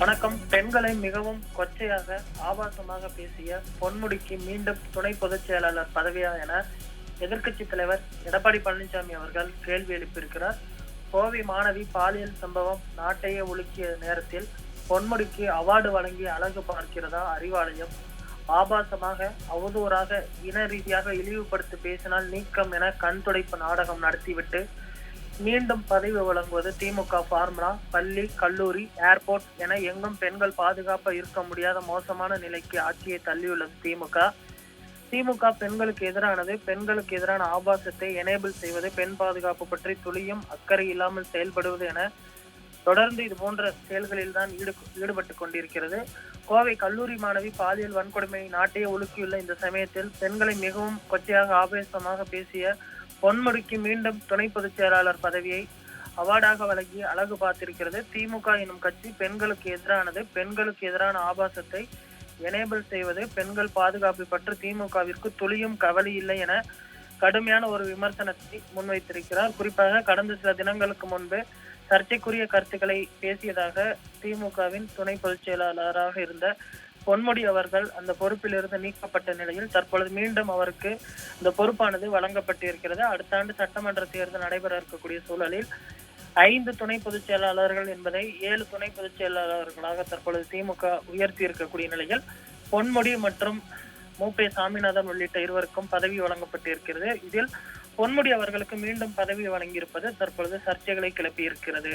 வணக்கம். பெண்களை மிகவும் கொச்சையாக ஆபாசமாக பேசிய பொன்முடிக்கு மீண்டும் துணை பொதுச் செயலாளர் பதவியா என எதிர்க்கட்சி தலைவர் எடப்பாடி பழனிசாமி அவர்கள் கேள்வி எழுப்பியிருக்கிறார். கோவை மாணவி பாலியல் சம்பவம் நாட்டையே உலுக்கிய நேரத்தில் பொன்முடிக்கு அவார்டு வழங்கி அழகு பார்க்கிறதா அறிவாலயம். ஆபாசமாக அவதூறாக இன ரீதியாக இழிவுபடுத்தி பேசினால் நீக்கம் என கண் துடைப்பு நாடகம் நடத்திவிட்டு மீண்டும் பதவி வழங்குவது திமுக ஃபார்முலா. பள்ளி கல்லூரி ஏர்போர்ட் என எங்கும் பெண்கள் பாதுகாப்பா இருக்க முடியாத மோசமான நிலைக்கு ஆட்சியை தள்ளியுள்ளது திமுக. திமுக பெண்களுக்கு எதிரானது பெண்களுக்கு எதிரான ஆபாசத்தை எனேபிள் செய்வது பெண் பாதுகாப்பு பற்றி துளியும் அக்கறை இல்லாமல் செயல்படுவது என தொடர்ந்து இது போன்ற செயல்களில் தான் ஈடு ஈடுபட்டு கொண்டிருக்கிறது. கோவை கல்லூரி மாணவி பாலியல் வன்கொடுமை நாட்டையே உலுக்கியுள்ள இந்த சமயத்தில் பெண்களை மிகவும் கொச்சையாக ஆவேசமாக பேசிய பொன்முடிக்கு மீண்டும் துணை பொதுச் செயலாளர் பதவியை அவார்டாக வழங்கி அழகு பார்த்திருக்கிறது. திமுக எனும் கட்சி பெண்களுக்கு எதிரானது. பெண்களுக்கு எதிரான ஆபாசத்தை எனேபிள் செய்வது. பெண்கள் பாதுகாப்பு பற்றி திமுகவிற்கு துளியும் கவலை இல்லை என கடுமையான ஒரு விமர்சனத்தை முன்வைத்திருக்கிறார். குறிப்பாக கடந்த சில தினங்களுக்கு முன்பு சர்ச்சைக்குரிய கருத்துக்களை பேசியதாக திமுகவின் துணை பொதுச் செயலாளராக இருந்த பொன்முடி அவர்கள் அந்த பொறுப்பிலிருந்து நீக்கப்பட்ட நிலையில் தற்பொழுது மீண்டும் அவருக்கு இந்த பொறுப்பானது வழங்கப்பட்டிருக்கிறது. அடுத்த ஆண்டு சட்டமன்ற தேர்தல் நடைபெற இருக்கக்கூடிய சூழலில் ஐந்து துணை பொதுச் செயலாளர்கள் என்பதை ஏழு துணை பொதுச் செயலாளர்களாக தற்பொழுது திமுக உயர்த்தி இருக்கக்கூடிய நிலையில் பொன்முடி மற்றும் மூப்பே சாமிநாதன் உள்ளிட்ட இருவருக்கும் பதவி வழங்கப்பட்டிருக்கிறது. இதில் பொன்முடி அவர்களுக்கு மீண்டும் பதவி வழங்கியிருப்பது தற்பொழுது சர்ச்சைகளை கிளப்பியிருக்கிறது.